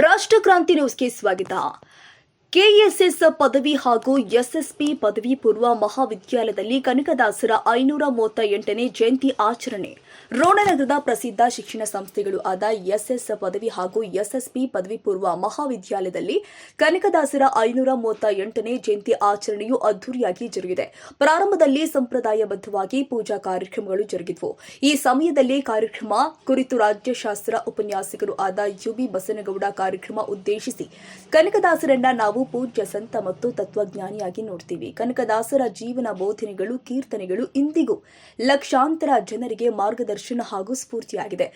ರಾಷ್ಟ್ರಕ್ರಾಂತಿ ನ್ಯೂಸ್ಗೆ ಸ್ವಾಗತ. ಕೆಎಸ್ಎಸ್ ಪದವಿ ಹಾಗೂ ಎಸ್ಎಸ್ಪಿ ಪದವಿ ಪೂರ್ವ ಮಹಾವಿದ್ಯಾಲಯದಲ್ಲಿ ಕನಕದಾಸರ ಐನೂರ ಮೂವತ್ತ ಎಂಟನೇ ಜಯಂತಿ ಆಚರಣೆ. ರೋಣನಗರದ ಪ್ರಸಿದ್ಧ ಶಿಕ್ಷಣ ಸಂಸ್ಥೆಗಳು ಆದ ಎಸ್ಎಸ್ ಪದವಿ ಹಾಗೂ ಎಸ್ಎಸ್ಪಿ ಪದವಿ ಪೂರ್ವ ಮಹಾವಿದ್ಯಾಲಯದಲ್ಲಿ ಕನಕದಾಸರ ಐನೂರ ಮೂವತ್ತ ಎಂಟನೇ ಜಯಂತಿ ಆಚರಣೆಯು ಅದ್ದೂರಿಯಾಗಿ ಜರುಗಿದೆ. ಪ್ರಾರಂಭದಲ್ಲಿ ಸಂಪ್ರದಾಯಬದ್ಧವಾಗಿ ಪೂಜಾ ಕಾರ್ಯಕ್ರಮಗಳು ಜರುಗಿದವು. ಈ ಸಮಯದಲ್ಲಿ ಕಾರ್ಯಕ್ರಮ ಕುರಿತು ರಾಜ್ಯಶಾಸ್ತ್ರ ಉಪನ್ಯಾಸಕರು ಆದ ಯುಬಿ ಬಸನಗೌಡ ಕಾರ್ಯಕ್ರಮ ಉದ್ದೇಶಿಸಿ ಕನಕದಾಸರನ್ನ ನಾವು ಪೂಜ್ಯ ಸಂತ ಮತ್ತು ತತ್ವಜ್ಞಾನಿಯಾಗಿ ನೋಡ್ತೀವಿ. ಕನಕದಾಸರ ಜೀವನ ಬೋಧನೆಗಳು, ಕೀರ್ತನೆಗಳು ಇಂದಿಗೂ ಲಕ್ಷಾಂತರ ಜನರಿಗೆ ಮಾರ್ಗದರ್ಶನ ಹಾಗೂ ಸ್ಫೂರ್ತಿಯಾಗಿದೆ.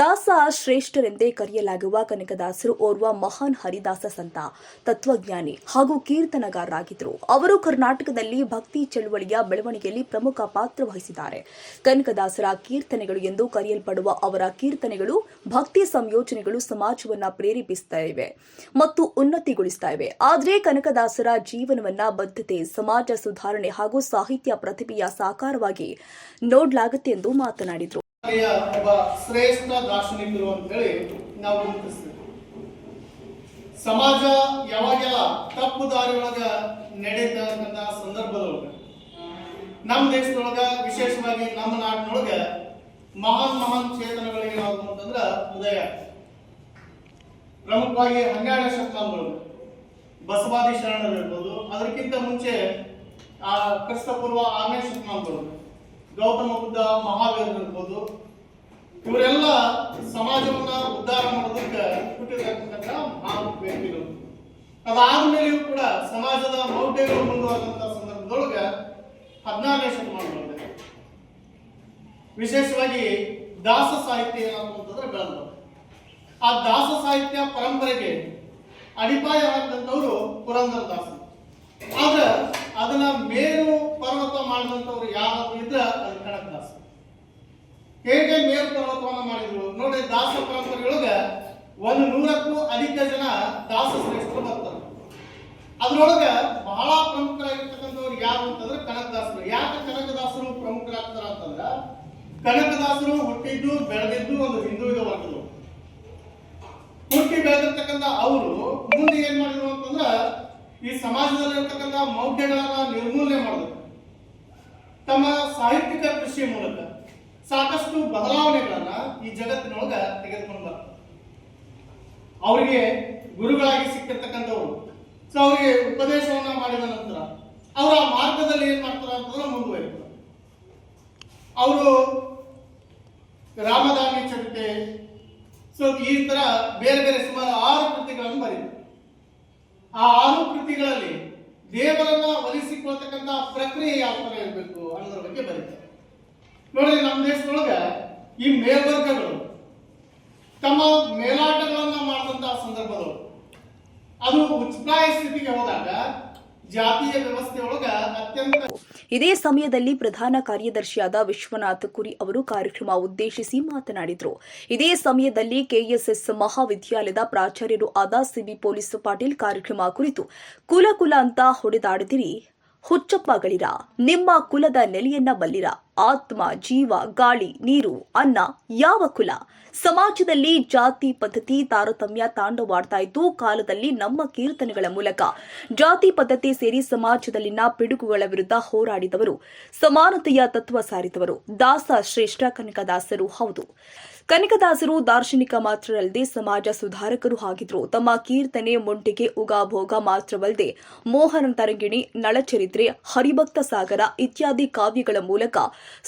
ದಾಸ ಶ್ರೇಷ್ಠರೆಂದೇ ಕರೆಯಲಾಗುವ ಕನಕದಾಸರು ಓರ್ವ ಮಹಾನ್ ಹರಿದಾಸ ಸಂತ, ತತ್ವಜ್ಞಾನಿ ಹಾಗೂ ಕೀರ್ತನಗಾರರಾಗಿದ್ದರು. ಅವರು ಕರ್ನಾಟಕದಲ್ಲಿ ಭಕ್ತಿ ಚಳುವಳಿಯ ಬೆಳವಣಿಗೆಯಲ್ಲಿ ಪ್ರಮುಖ ಪಾತ್ರ ವಹಿಸಿದ್ದಾರೆ. ಕನಕದಾಸರ ಕೀರ್ತನೆಗಳು ಎಂದು ಕರೆಯಲ್ಪಡುವ ಅವರ ಕೀರ್ತನೆಗಳು ಭಕ್ತಿ ಸಂಯೋಜನೆಗಳು ಸಮಾಜವನ್ನ ಪ್ರೇರೇಪಿಸ್ತಾ ಇವೆ ಮತ್ತು ಉನ್ನತಿಗೊಳಿಸ್ತಾ ಇವೆ. ಆದರೆ ಕನಕದಾಸರ ಜೀವನವನ್ನ ಬದ್ಧತೆ, ಸಮಾಜ ಸುಧಾರಣೆ ಹಾಗೂ ಸಾಹಿತ್ಯ ಪ್ರತಿಭೆಯ ಸಾಕಾರವಾಗಿ ನೋಡಲಾಗುತ್ತೆ ಎಂದು ಮಾತನಾಡಿದರು. ಒಬ್ಬ ಶ್ರೇಷ್ಠ ದಾರ್ಶನಿಕರು ಅಂತ ಹೇಳಿ ನಾವು ಗುರುತಿಸ್ತೀವಿ. ಸಮಾಜ ಯಾವಾಗೆಲ್ಲ ತಪ್ಪು ದಾರಿಯೊಳಗ ನಡೆಯತಕ್ಕಂತ ಸಂದರ್ಭದೊಳಗ, ನಮ್ಮ ದೇಶದೊಳಗ, ವಿಶೇಷವಾಗಿ ನಮ್ಮ ನಾಡಿನೊಳಗ ಮಹಾನ್ ಮಹಾನ್ ಚೇತನಗಳು ಏನಾದ್ರು ಅಂತಂದ್ರ ಉದಯ. ಪ್ರಮುಖವಾಗಿ ಹನ್ನೆರಡನೇ ಶತಮಾನದೊಳಗ, ಬಸವಾದಿ ಶರಣರು ಇರ್ಬೋದು. ಅದಕ್ಕಿಂತ ಮುಂಚೆ ಆ ಕ್ರಿಸ್ತಪೂರ್ವ ಆರನೇ ಶತಮಾನದೊಳಗ ಗೌತಮ ಬುದ್ಧ, ಮಹಾವೀರ ಇರ್ಬೋದು. ಇವರೆಲ್ಲ ಸಮಾಜವನ್ನ ಉದ್ಧಾರ ಮಾಡೋದಕ್ಕೆ ಹುಟ್ಟಿರ್ತಕ್ಕಂಥ ಮಹಾನ್ ವ್ಯಕ್ತಿಗಳು ಅದಾದ್ಮೇಲೆಯೂ ಕೂಡ ಸಮಾಜದ ಮೌಢ್ಯಗಳು ಮುಂದುವರೆದಂತ ಸಂದರ್ಭದೊಳಗ ಹದಿನಾರನೇ ಶತಮಾನದೊಳಗೆ. ವಿಶೇಷವಾಗಿ ದಾಸ ಸಾಹಿತ್ಯ ಏನಂತಂದ್ರೆ ಬೆಳೆದ ಆ ದಾಸ ಸಾಹಿತ್ಯ ಪರಂಪರೆಗೆ ಅಡಿಪಾಯ ಒಂದು ನೂರಕ್ಕೂ ಅಧಿಕ ಜನ ದಾಸ ಶ್ರೇಷ್ಠರು ಬರ್ತಾರೆ. ಅದ್ರೊಳಗ ಬಹಳ ಪ್ರಮುಖರಾಗಿರ್ತಕ್ಕಂಥವ್ರು ಯಾರು ಅಂತಂದ್ರೆ ಕನಕದಾಸರು. ಯಾಕೆ ಕನಕದಾಸರು ಪ್ರಮುಖರಾಗ್ತಾರ ಅಂತಂದ್ರ, ಕನಕದಾಸರು ಹುಟ್ಟಿದ್ದು, ಬೆಳೆದಿದ್ದು ಒಂದು ಹಿಂದುಳಿದ ವರ್ಗದವರು ಹುಟ್ಟಿ ಬೆಳೆದಿರ್ತಕ್ಕಂಥ ಅವರು ಮುಂದೆ ಏನ್ ಮಾಡಿದ್ರು ಅಂತಂದ್ರ, ಈ ಸಮಾಜದಲ್ಲಿರ್ತಕ್ಕಂಥ ಮೌಢ್ಯಗಳನ್ನ ನಿರ್ಮೂಲನೆ ಮಾಡಿದ್ರು. ತಮ್ಮ ಸಾಹಿತ್ಯಿಕ ಕೃಷಿಯ ಮೂಲಕ ಸಾಕಷ್ಟು ಬದಲಾವಣೆಗಳನ್ನ ಈ ಜಗತ್ತಿನೊಳಗ ತೆಗೆದುಕೊಂಡು ಬರ್ತಾರೆ. ಅವರಿಗೆ ಗುರುಗಳಾಗಿ ಸಿಕ್ಕಿರ್ತಕ್ಕಂಥವ್ರು. ಸೊ ಅವರಿಗೆ ಉಪದೇಶವನ್ನ ಮಾಡಿದ ನಂತರ ಅವರ ಮಾರ್ಗದಲ್ಲಿ ಏನ್ ಮಾಡ್ತಾರ ಅಂತಂದ್ರೆ ಮುಂದುವರಿತಾರೆ. ಅವರು ರಾಮದಾನಿ ಚರಿತೆ ಸೊ ಈ ತರ ಬೇರೆ ಬೇರೆ ಸುಮಾರು ಆರು ಕೃತಿಗಳನ್ನು ಬರೀತಾರೆ. ಆ ಆರು ಕೃತಿಗಳಲ್ಲಿ ದೇವರನ್ನ ಒಲಿಸಿಕೊಳ್ತಕ್ಕಂಥ ಪ್ರಕ್ರಿಯೆ ಯಾವ ತರ ಇರಬೇಕು ಅನ್ನೋದ್ರ ಬಗ್ಗೆ ಬರೀತಾರೆ. ನೋಡ್ರಿ, ನಮ್ಮ ದೇಶದೊಳಗ ಈ ಮೇಲ್ವರ್ಗಗಳು ತಮ್ಮ ಮೇಲಾಟಗಳನ್ನ ಅದು ಮುಚ್ಚಾಯ ಸ್ಥಿತಿಗೆ ಹೋದಾಗ ಜಾತಿಯ ವ್ಯವಸ್ಥೆಯೊಳಗ ಅತ್ಯಂತ ಇದೇ ಸಮಯದಲ್ಲಿ ಪ್ರಧಾನ ಕಾರ್ಯದರ್ಶಿಯಾದ ವಿಶ್ವನಾಥ್ ಕುರಿ ಅವರು ಕಾರ್ಯಕ್ರಮ ಉದ್ದೇಶಿಸಿ ಮಾತನಾಡಿದರು. ಇದೇ ಸಮಯದಲ್ಲಿ ಕೆಎಸ್ಎಸ್ ಮಹಾವಿದ್ಯಾಲಯದ ಪ್ರಾಚಾರ್ಯರು ಆದ ಸಿಬಿ ಪೊಲೀಸ್ ಪಾಟೀಲ್ ಕಾರ್ಯಕ್ರಮ ಕುರಿತು ಕುಲ ಕುಲ ಅಂತ ಹೊಡೆದಾಡದಿರಿ ಹುಚ್ಚಪ್ಪಗಳಿರ, ನಿಮ್ಮ ಕುಲದ ನೆಲೆಯನ್ನ ಬಲ್ಲಿರ. ಆತ್ಮ, ಜೀವ, ಗಾಳಿ, ನೀರು, ಅನ್ನ, ಯಾವ ಕುಲ. ಸಮಾಜದಲ್ಲಿ ಜಾತಿ, ಪದ್ಧತಿ, ತಾರತಮ್ಯ ತಾಂಡವಾಡ್ತಾ ಇದ್ದು ಕಾಲದಲ್ಲಿ ನಮ್ಮ ಕೀರ್ತನೆಗಳ ಮೂಲಕ. ಜಾತಿ, ಪದ್ಧತಿ ಸೇರಿ ಸಮಾಜದಲ್ಲಿನ ಪಿಡುಗುಗಳ ವಿರುದ್ಧ ಹೋರಾಡಿದವರು, ಸಮಾನತೆಯ ತತ್ವ ಸಾರಿದವರು. ದಾಸ ಶ್ರೇಷ್ಠ ಕನಕದಾಸರು ಹೌದು. ಕನಕದಾಸರು ದಾರ್ಶನಿಕ ಮಾತ್ರವಲ್ಲದೆ ಸಮಾಜ ಸುಧಾರಕರು ಆಗಿದ್ರು. ತಮ್ಮ ಕೀರ್ತನೆ, ಮುಂಟಿಗೆ ಉಗಾಭೋಗ ಮಾತ್ರವಲ್ಲದೆ ಮೋಹನ ತರಂಗಿಣಿ, ನಳಚರಿತ್ರೆ, ಹರಿಭಕ್ತ ಸಾಗರ ಇತ್ಯಾದಿ ಕಾವ್ಯಗಳ ಮೂಲಕ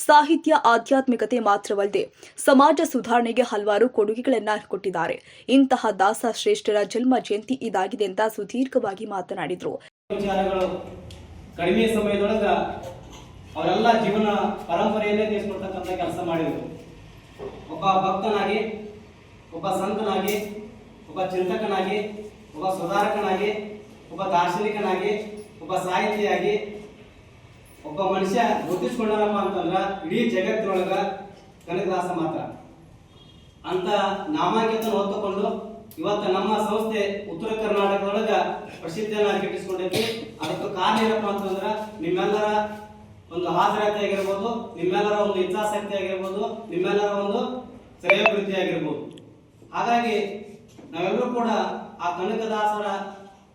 ಸಾಹಿತ್ಯ, ಆಧ್ಯಾತ್ಮಿಕತೆ ಮಾತ್ರವಲ್ಲದೆ ಸಮಾಜ ಸುಧಾರಣೆಗೆ ಹಲವಾರು ಕೊಡುಗೆಗಳನ್ನು ಕೊಟ್ಟಿದ್ದಾರೆ. ಇಂತಹ ದಾಸ ಶ್ರೇಷ್ಠರ ಜನ್ಮ ಜಯಂತಿ ಇದಾಗಿದೆ ಅಂತ ಸುದೀರ್ಘವಾಗಿ ಮಾತನಾಡಿದರು. ಕಡಿಮೆ ಸಮಯದೊಳಗ ಅವರೆಲ್ಲ ಜೀವನ ಪರಂಪರೆಯನ್ನೇ ತಿಳಿಸ್ಕೊಡ್ತಕ್ಕಂಥ ಕೆಲಸ ಮಾಡಿದರು. ಒಬ್ಬ ಭಕ್ತನಾಗಿ, ಒಬ್ಬ ಸಂತನಾಗಿ, ಒಬ್ಬ ಚಿಂತಕನಾಗಿ, ಒಬ್ಬ ಸುಧಾರಕನಾಗಿ, ಒಬ್ಬ ದಾರ್ಶನಿಕನಾಗಿ, ಒಬ್ಬ ಸಾಹಿತಿಯಾಗಿ, ಒಬ್ಬ ಮನುಷ್ಯ ಗುರುತಿಸ್ಕೊಂಡನಪ್ಪ ಅಂತಂದ್ರ ಇಡೀ ಜಗತ್ತಿನೊಳಗ ಕನಕದಾಸ ಮಾತ್ರ. ಅಂತ ನಾಮಾಂಕಿತ ಹೊತ್ತುಕೊಂಡು ಇವತ್ತು ನಮ್ಮ ಸಂಸ್ಥೆ ಉತ್ತರ ಕರ್ನಾಟಕದೊಳಗ ಪ್ರಸಿದ್ಧಿಯನ್ನ ಗಿಟ್ಟಿಸ್ಕೊಂಡೈತಿ ಅದಕ್ಕೆ ಕಾರಣ ಏನಪ್ಪ ಅಂತಂದ್ರ ನಿಮ್ಮೆಲ್ಲರ ಒಂದು ಹಾಜರಾತಿ ಆಗಿರ್ಬೋದು, ನಿಮ್ಮೆಲ್ಲರ ಒಂದು ಇಚ್ಛಾಸಕ್ತಿ ಆಗಿರ್ಬೋದು, ನಿಮ್ಮೆಲ್ಲರ ಒಂದು ಶ್ರೇಯೋಭಿವೃದ್ಧಿ ಆಗಿರ್ಬೋದು. ಹಾಗಾಗಿ ನಾವೆಲ್ಲರೂ ಕೂಡ ಆ ಕನಕದಾಸರ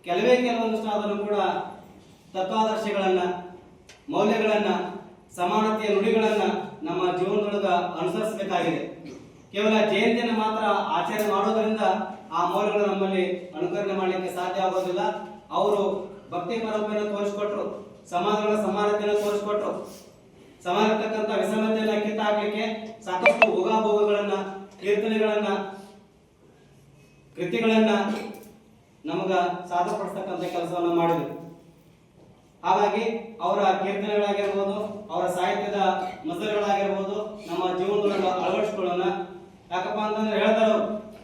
ಕೆಲವೇ ಕೆಲವೊಂದಿಷ್ಟು ಆದರೂ ಕೂಡ ತತ್ವಾದರ್ಶಗಳನ್ನ, ಮೌಲ್ಯಗಳನ್ನ, ಸಮಾನತೆಯ ನುಡಿಗಳನ್ನ ನಮ್ಮ ಜೀವನದೊಳಗ ಅನುಸರಿಸಬೇಕಾಗಿದೆ. ಕೇವಲ ಜಯಂತಿಯನ್ನು ಮಾತ್ರ ಆಚರಣೆ ಮಾಡೋದರಿಂದ ಆ ಮೌಲ್ಯಗಳು ನಮ್ಮಲ್ಲಿ ಅನುಕರಣೆ ಮಾಡಲಿಕ್ಕೆ ಸಾಧ್ಯ ಆಗೋದಿಲ್ಲ. ಅವರು ಭಕ್ತಿ ಪರಂಪರೆಯನ್ನು ತೋರಿಸ್ಕೊಟ್ರು. ಸಮಾಜಗಳ ಸಮಾನತೆಯನ್ನು ತೋರಿಸ್ಕೊಟ್ರು. ಸಮಾನತಕ್ಕಂಥ ವಿಸಮತೆಯನ್ನ ಕಿತ್ತಾಕ್ಲಿಕ್ಕೆ ಸಾಕಷ್ಟು ಭೋಗಾಭೋಗಗಳನ್ನ ಕೀರ್ತನೆಗಳನ್ನ, ಕೃತಿಗಳನ್ನ ನಮಗ ಸಾಧಪಡಿಸ್ತಕ್ಕಂಥ ಕೆಲಸವನ್ನ ಮಾಡಿದ್ರು. ಹಾಗಾಗಿ ಅವರ ಕೀರ್ತನೆಗಳಾಗಿರ್ಬೋದು, ಅವರ ಸಾಹಿತ್ಯದ ಮಸಲುಗಳಾಗಿರ್ಬೋದು ನಮ್ಮ ಜೀವನದೊಳಗ ಅಳವಡಿಸ್ಕೊಳ್ಳೋಣ. ಯಾಕಪ್ಪ ಅಂತಂದ್ರೆ ಹೇಳ್ತಾರ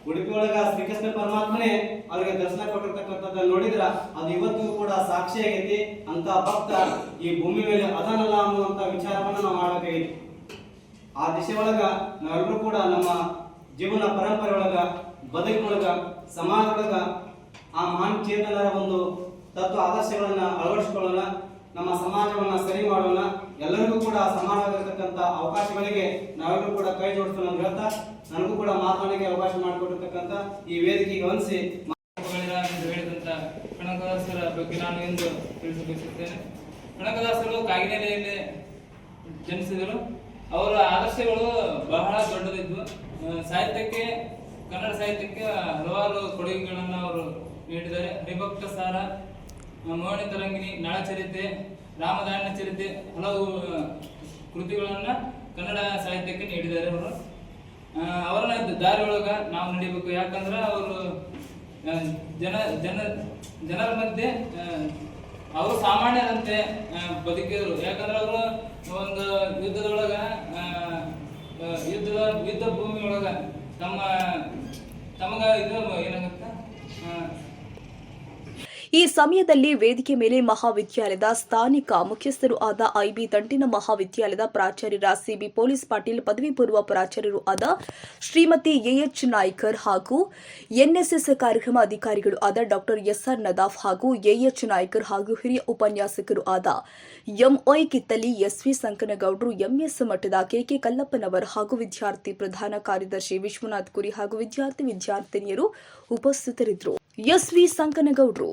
ಉಡುಪಿ ಒಳಗ ಶ್ರೀಕೃಷ್ಣ ಪರಮಾತ್ಮನೇ ಅವ್ರಿಗೆ ದರ್ಶನ ಕೊಟ್ಟಿರ್ತಕ್ಕಂಥದ್ದು ನೋಡಿದ್ರ ಅದು ಇವತ್ತಿಗೂ ಕೂಡ ಸಾಕ್ಷಿ ಆಗೈತಿ. ಅಂತ ಭಕ್ತ ಈ ಭೂಮಿ ಮೇಲೆ ಅದನಲ್ಲ ಅನ್ನುವಂತ ವಿಚಾರವನ್ನ ನಾವು ಮಾಡಬೇಕಾಗಿತ್ತು. ಆ ದಿಶೆ ಒಳಗ ನಾವೆಲ್ಲರೂ ಕೂಡ ನಮ್ಮ ಜೀವನ ಪರಂಪರೆ ಒಳಗ ಬದುಕಿನೊಳಗ, ಸಮಾಜದೊಳಗ ಆ ಮಹಾನ್ ಚೇತನರ ಒಂದು ತತ್ವ ಆದರ್ಶಗಳನ್ನ ಅಳವಡಿಸಿಕೊಳ್ಳೋಣ, ನಮ್ಮ ಸಮಾಜವನ್ನ ಸರಿ ಮಾಡೋಣ. ಎಲ್ಲರಿಗೂ ಕೂಡ ಸಮಾನವಾಗಿರ್ತಕ್ಕಂಥ ಅವಕಾಶಗಳಿಗೆ ನಾವೆಲ್ಲರೂ ಕೂಡ ಕೈ ಜೋಡಿಸೋಣ ಹೇಳ್ತಾ, ನನಗೂ ಕೂಡ ಮಾತನಾಡಲಿಕ್ಕೆ ಅವಕಾಶ ಮಾಡಿಕೊಟ್ಟಿರ್ತಕ್ಕಂಥ ಈ ವೇದಿಕೆಗೆ ಹೊಂದಿಸಿ ಹೇಳಿದಂತ ಕನಕದಾಸರ ಬಗ್ಗೆ ನಾನು ಎಂದು ತಿಳಿಸಬಯಸುತ್ತೇನೆ ಕನಕದಾಸರು ಕಾಗಿನೆಲೆಯಲ್ಲಿ ಜನಿಸಿದರು. ಅವರ ಆದರ್ಶಗಳು ಬಹಳ ದೊಡ್ಡದಿದ್ವು. ಸಾಹಿತ್ಯಕ್ಕೆ, ಕನ್ನಡ ಸಾಹಿತ್ಯಕ್ಕೆ ಹಲವಾರು ಕೊಡುಗೆಗಳನ್ನು ಅವರು ನೀಡಿದ್ದಾರೆ. ಹರಿಭಕ್ತ ಸಾರ ಮೋಹಿನಿ ತರಂಗಿಣಿ, ನಳಚರಿತೆ ರಾಮದಾನ ಚರಿತೆ ಹಲವು ಕೃತಿಗಳನ್ನು ಕನ್ನಡ ಸಾಹಿತ್ಯಕ್ಕೆ ನೀಡಿದ್ದಾರೆ ಅವರು. ಅವರನ್ನ ದಾರಿ ಒಳಗ ನಾವು ನಡಿಬೇಕು. ಯಾಕಂದ್ರೆ ಅವರು ಜನ ಜನ, ಜನರ ಮಧ್ಯೆ ಅವರು ಸಾಮಾನ್ಯರಂತೆ ಬದುಕಿದರು. ಯಾಕಂದ್ರೆ ಅವರು ಒಂದು ಯುದ್ಧದೊಳಗ ಯುದ್ಧದ ಯುದ್ಧ ಭೂಮಿಯೊಳಗ ತಮ್ಮ, ತಮಗ ಇದು ಏನಾಗುತ್ತೆ? ಈ ಸಮಯದಲ್ಲಿ ವೇದಿಕೆ ಮೇಲೆ ಮಹಾವಿದ್ಯಾಲಯದ ಸ್ಥಾನಿಕ ಮುಖ್ಯಸ್ಥರು ಆದ ಐಬಿ ದಂಟಿನ ಮಹಾವಿದ್ಯಾಲಯದ ಪ್ರಾಚಾರ್ಯರ ಸಿಬಿ ಪೊಲೀಸ್ ಪಾಟೀಲ್, ಪದವಿ ಪೂರ್ವ ಪ್ರಾಚಾರ್ಯರು ಆದ ಶ್ರೀಮತಿ ಎಎಚ್ ನಾಯ್ಕರ್ ಹಾಗೂ ಎನ್ಎಸ್ಎಸ್ ಕಾರ್ಯಕ್ರಮ ಅಧಿಕಾರಿಗಳು ಆದ ಡಾಕ್ಟರ್ ಎಸ್ಆರ್ ನದಾಫ್ ಹಾಗೂ ಎಎಚ್ ನಾಯ್ಕರ್ ಹಾಗೂ ಹಿರಿಯ ಉಪನ್ಯಾಸಕರು ಆದ M O Y Kittali, S V ಸಂಕನಗೌಡರು, M S Mathad K K Kallappanavar ಹಾಗೂ ವಿದ್ಯಾರ್ಥಿ ಪ್ರಧಾನ ಕಾರ್ಯದರ್ಶಿ ವಿಶ್ವನಾಥ್ ಕುರಿ ಹಾಗೂ ವಿದ್ಯಾರ್ಥಿ ವಿದ್ಯಾರ್ಥಿನಿಯರು ಉಪಸ್ಥಿತರಿದ್ದರು. ಎಸ್ವಿ ಸಂಕನಗೌಡರು.